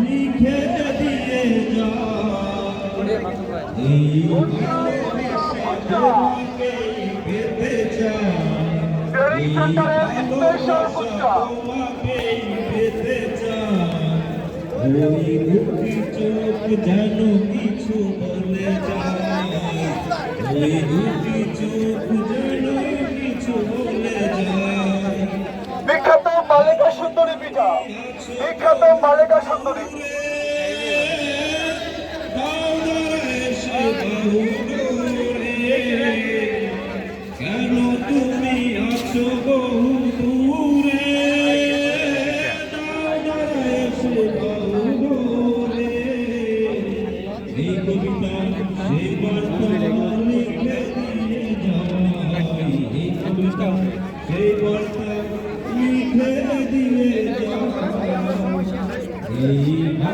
লিখে দিয়ে যা। এই ভালোকে পেতে চাই এই ভালোবাসা তোমাকে পেতে চাই চোখ যেন কিছু বলে যায় চোখ যেন বিখ্যাত বালিকা সুন্দরী কেন তুমি আছো বার্তা লিখে দিয়ে যাই এই কবিতা সেই বার্তা লিখে দিয়ে যাই এই ভালোবাসা তোমাকে পেতে চাই এই ভালোবাসা তোমাকে পেতে চাই ওই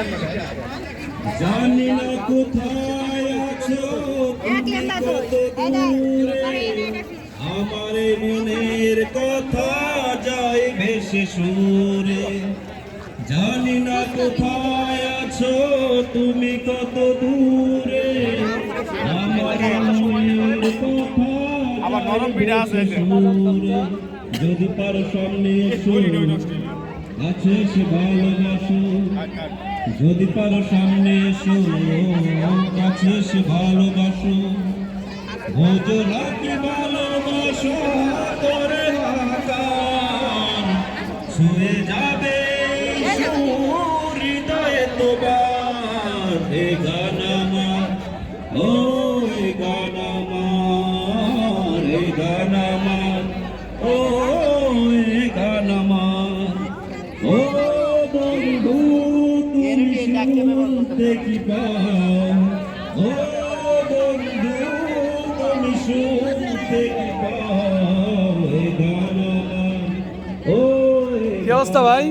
আমার জানি না কোথায় আছো আমার মনের কথা যায় ভেসে সুরে। জানি না কোথায় আছো তুমি কত দূরে আমার মনের কথা আবার নরম পিঠা আছে যদি পারো সামনে এসো। আছে সে ভালোবাসো যদি পারো সামনে এসো কাছে এসে ভালোবাসো ভোজো রাখি ভালোবাসো করে হাকান ছুঁয়ে যাবে হৃদয়ে তোমার, এ গান আমার। ও কি অবস্থা ভাই?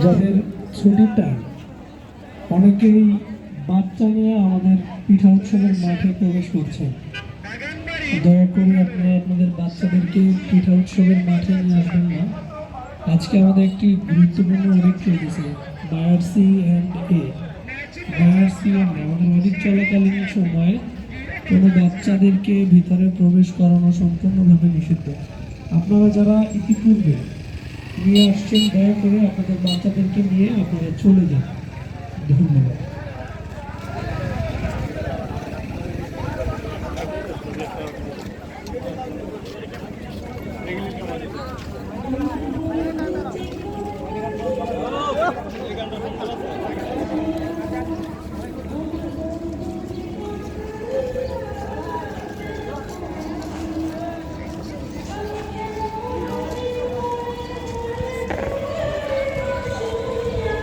যাদের ছুটির অনেকেই বাচ্চা নিয়ে আমাদের পিঠা উৎসবের মাঠে প্রবেশ করছে। দয়া করে আপনারা আপনাদের বাচ্চাদেরকে পিঠা উৎসবের মাঠে নিয়ে আসবেন না। আজকে আমাদের একটি গুরুত্বপূর্ণ অডিট চলতেছে buyer C and A. Buyer C and আমাদের অডিট চলাকালীন সময়ে কোনো বাচ্চাদেরকে ভিতরে প্রবেশ করানো সম্পূর্ণভাবে নিষিদ্ধ। আপনারা যারা ইতিপূর্বে নিয়ে আসছেন, দয়া করে আপনাদের বাচ্চাদেরকে নিয়ে আপনারা চলে যান। ধন্যবাদ।